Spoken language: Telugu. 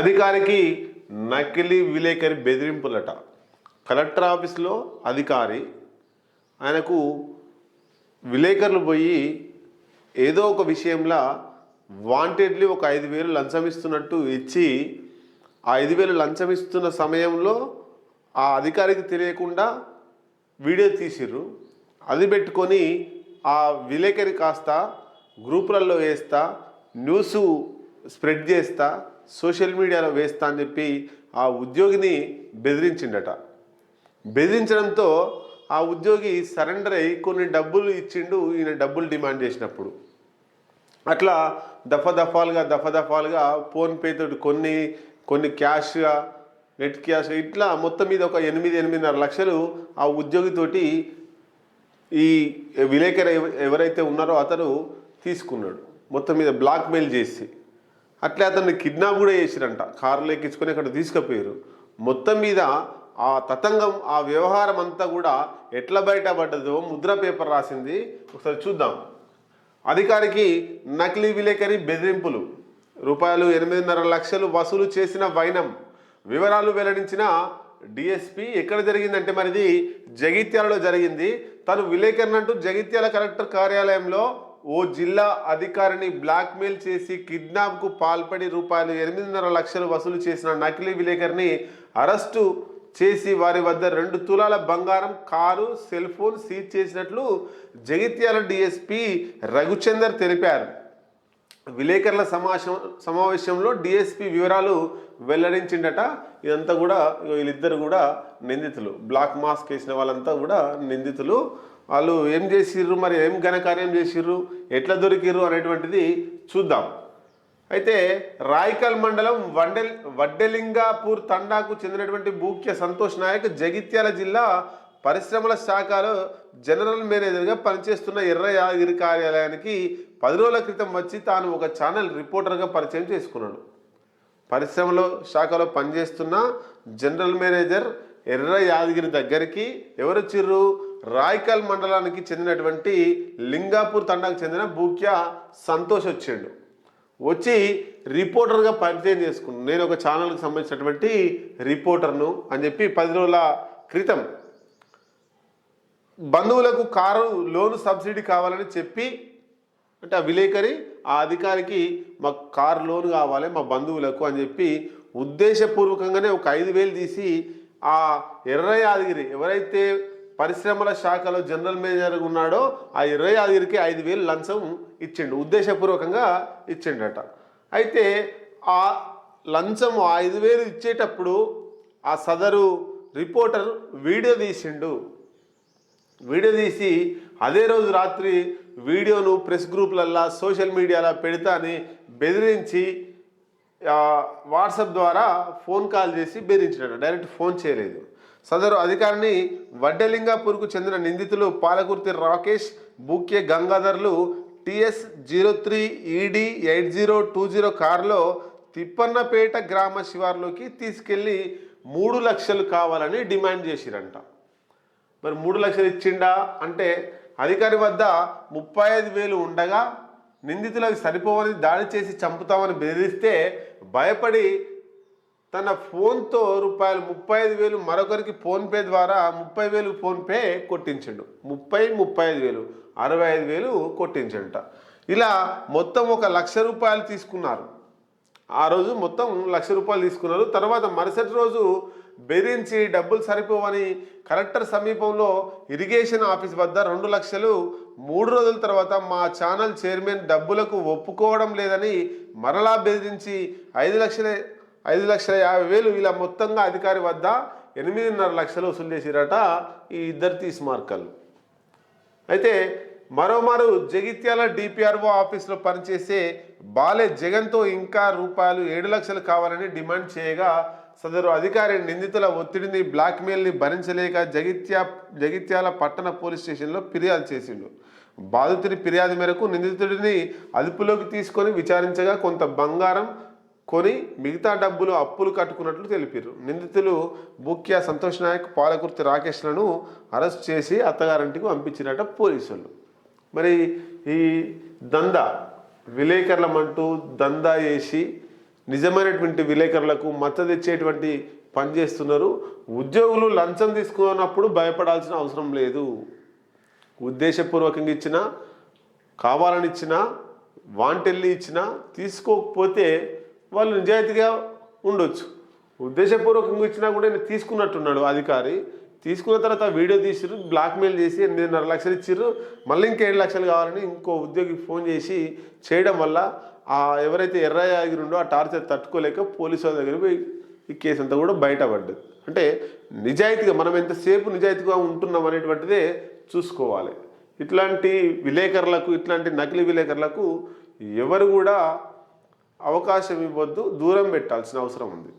అధికారికి నకిలీ విలేకరి బెదిరింపులట. కలెక్టర్ ఆఫీస్లో అధికారి ఆయనకు విలేకరులు పోయి ఏదో ఒక విషయంలో వాంటెడ్లీ ఒక ఐదు వేలు లంచం ఇస్తున్నట్టు ఇచ్చి ఆ ఐదు వేలు లంచం ఇస్తున్న సమయంలో ఆ అధికారికి తెలియకుండా వీడియో తీసిర్రు. అది పెట్టుకొని ఆ విలేకరి కాస్త గ్రూపులలో వేస్తా న్యూస్ స్ప్రెడ్ చేస్తా సోషల్ మీడియాలో వేస్తా అని చెప్పి ఆ ఉద్యోగిని బెదిరించిండట. బెదిరించడంతో ఆ ఉద్యోగి సరెండర్ అయ్యి కొన్ని డబ్బులు ఇచ్చిండు ఈయన డబ్బులు డిమాండ్ చేసినప్పుడు. అట్లా దఫ దఫాలుగా దఫ దఫాలుగా ఫోన్పే తోటి కొన్ని కొన్ని క్యాష్గా నెట్ క్యాష్ ఇట్లా మొత్తం మీద ఒక ఎనిమిది ఎనిమిదిన్నర లక్షలు ఆ ఉద్యోగితోటి ఈ విలేకరు ఎవరైతే ఉన్నారో అతను తీసుకున్నాడు. మొత్తం మీద బ్లాక్మెయిల్ చేసి. అట్లే అతన్ని కిడ్నాప్ కూడా చేసిరంట. కారులో ఎక్కించుకొని అక్కడ తీసుకుపోయారు. మొత్తం మీద ఆ తతంగం ఆ వ్యవహారం అంతా కూడా ఎట్లా బయటపడ్డదో ముద్ర పేపర్ రాసింది. ఒకసారి చూద్దాం. అధికారికి నకిలీ విలేకరి బెదిరింపులు. రూపాయలు ఎనిమిదిన్నర లక్షలు వసూలు చేసిన వైనం. వివరాలు వెల్లడించిన డిఎస్పి ఎక్కడ జరిగిందంటే మరిది జగిత్యాలలో జరిగింది. తను విలేకరినంటూ జగిత్యాల కలెక్టర్ కార్యాలయంలో ఓ జిల్లా అధికారిని బ్లాక్మెయిల్ చేసి కిడ్నాప్కు పాల్పడి రూపాయలు ఎనిమిదిన్నర లక్షలు వసూలు చేసిన నకిలీ విలేకరిని అరెస్టు చేసి వారి వద్ద రెండు తులాల బంగారం కారు సెల్ ఫోన్ సీజ్ చేసినట్లు జగిత్యాల డిఎస్పి రఘుచందర్ తెలిపారు. విలేకరుల సమావేశం సమావేశంలో డిఎస్పి వివరాలు వెల్లడించిండట. ఇదంతా కూడా వీళ్ళిద్దరు కూడా నిందితులు. బ్లాక్ మాస్క్ వేసిన వాళ్ళంతా కూడా నిందితులు. వాళ్ళు ఏం చేసిర్రు? మరి ఏం ఘనకార్యం చేసిర్రు? ఎట్లా దొరికిర్రు అనేటువంటిది చూద్దాం. అయితే రాయకల్ మండలం వండెల్ వడ్డెలింగాపూర్ తండాకు చెందినటువంటి భూక్య సంతోష్ నాయక్ జగిత్యాల జిల్లా పరిశ్రమల శాఖలో జనరల్ మేనేజర్గా పనిచేస్తున్న ఎర్ర యాదగిరి కార్యాలయానికి పది రోజుల క్రితం వచ్చి తాను ఒక ఛానల్ రిపోర్టర్గా పరిచయం చేసుకున్నాడు. పరిశ్రమలో శాఖలో పనిచేస్తున్న జనరల్ మేనేజర్ ఎర్ర యాదగిరి దగ్గరికి ఎవరు చిర్రు రాయకల్ మండలానికి చెందినటువంటి లింగాపూర్ తండాకు చెందిన బూక్య సంతోష్ వచ్చాడు. వచ్చి రిపోర్టర్గా పరిచయం చేసుకున్నాను నేను ఒక ఛానల్కి సంబంధించినటువంటి రిపోర్టర్ను అని చెప్పి పది రోజుల క్రితం బంధువులకు కారు లోను సబ్సిడీ కావాలని చెప్పి అంటే ఆ విలేకరి ఆ అధికారికి మా కారు లోన్ కావాలి మా బంధువులకు అని చెప్పి ఉద్దేశపూర్వకంగానే ఒక ఐదు వేలు తీసి ఆ ఎర్ర యాదగిరి ఎవరైతే పరిశ్రమల శాఖలో జనరల్ మేనేజర్ ఉన్నాడో ఆ ఎర్ర యాదగిరికి ఐదు వేలు లంచం ఇచ్చిండు ఉద్దేశపూర్వకంగా ఇచ్చిండట. అయితే ఆ లంచం ఆ ఐదు వేలు ఇచ్చేటప్పుడు ఆ సదరు రిపోర్టర్ వీడియో తీసిండు. వీడియో తీసి అదే రోజు రాత్రి వీడియోను ప్రెస్ గ్రూప్లల్లా సోషల్ మీడియాలో పెడతా అని బెదిరించి వాట్సాప్ ద్వారా ఫోన్ కాల్ చేసి బెదిరించినాడు డైరెక్ట్ ఫోన్ చేయలేదు. సదరు అధికారిని వడ్డలింగాపూర్కు చెందిన నిందితులు Palakurthi Rakesh Bukya గంగాధర్లు TS zero three ED eight zero two zero కారులో తిప్పన్నపేట గ్రామ శివార్లోకి తీసుకెళ్ళి మూడు లక్షలు కావాలని డిమాండ్ చేసిరంట. మరి మూడు లక్షలు ఇచ్చిండా? అంటే అధికారి వద్ద ముప్పై ఐదు వేలు ఉండగా నిందితులకు సరిపోవని దాడి చేసి చంపుతామని బెదిరిస్తే భయపడి తన ఫోన్తో రూపాయలు ముప్పై ఐదు వేలు మరొకరికి ఫోన్పే ద్వారా ముప్పై వేలు ఫోన్పే కొట్టించిండు. ముప్పై ముప్పై ఐదు వేలు అరవై ఐదు వేలు కొట్టించంట. ఇలా మొత్తం ఒక లక్ష రూపాయలు తీసుకున్నారు. ఆ రోజు మొత్తం లక్ష రూపాయలు తీసుకున్నారు. తర్వాత మరుసటి రోజు బెదిరించి డబ్బులు సరిపోవని కలెక్టర్ సమీపంలో ఇరిగేషన్ ఆఫీస్ వద్ద రెండు లక్షలు మూడు రోజుల తర్వాత మా ఛానల్ చైర్మన్ డబ్బులకు ఒప్పుకోవడం లేదని మరలా బెదిరించి ఐదు లక్షల ఐదు లక్షల యాభై వేలు ఇలా మొత్తంగా అధికారి వద్ద ఎనిమిదిన్నర లక్షలు వసూలు చేసిరట ఈ ఇద్దరు తీసుమార్కలు అయితే మరోమారు జగిత్యాల డిపిఆర్ఓ ఆఫీస్లో పనిచేసే బాలే జగన్తో ఇంకా రూపాయలు ఏడు లక్షలు కావాలని డిమాండ్ చేయగా సదరు అధికారి నిందితుల ఒత్తిడిని బ్లాక్మెయిల్ని భరించలేక జగిత్యా జగిత్యాల పట్టణ పోలీస్ స్టేషన్లో ఫిర్యాదు చేసిండు. బాధితుడి ఫిర్యాదు మేరకు నిందితుడిని అదుపులోకి తీసుకొని విచారించగా కొంత బంగారం కొని మిగతా డబ్బులు అప్పులు కట్టుకున్నట్లు తెలిపారు. నిందితులు ముఖ్య సంతోష్ నాయక్ పాలకుర్తి రాకేష్లను అరెస్ట్ చేసి అత్తగారింటికి పంపించినట్ట పోలీసులు. మరి ఈ దందా విలేకరులమంటూ దందా వేసి నిజమైనటువంటి విలేకరులకు మద్దతు తెచ్చేటువంటి పని చేస్తున్నారు. ఉద్యోగులు లంచం తీసుకున్నప్పుడు భయపడాల్సిన అవసరం లేదు. ఉద్దేశపూర్వకంగా ఇచ్చినా కావాలని ఇచ్చినా వాంటెల్లి ఇచ్చినా తీసుకోకపోతే వాళ్ళు నిజాయితీగా ఉండొచ్చు. ఉద్దేశపూర్వకంగా ఇచ్చినా కూడా నేను తీసుకున్నట్టున్నాడు అధికారి. తీసుకున్న తర్వాత వీడియో తీసిర్రు బ్లాక్మెయిల్ చేసి ఎనిమిదిన్నర లక్షలు ఇచ్చిర్రు. మళ్ళీ ఇంకా ఏడు లక్షలు కావాలని ఇంకో ఉద్యోగికి ఫోన్ చేసి చేయడం వల్ల ఆ ఎవరైతే ఎర్రయ్య ఉండో ఆ టార్చర్ తట్టుకోలేక పోలీసు వాళ్ళ దగ్గర పోయి ఈ కేసు అంతా కూడా బయటపడ్డది. అంటే నిజాయితీగా మనం ఎంతసేపు నిజాయితీగా ఉంటున్నాం అనేటువంటిదే చూసుకోవాలి. ఇట్లాంటి విలేకరులకు ఇట్లాంటి నకిలీ విలేకరులకు ఎవరు కూడా అవకాశం ఇవ్వద్దు దూరం పెట్టాల్సిన అవసరం ఉంది.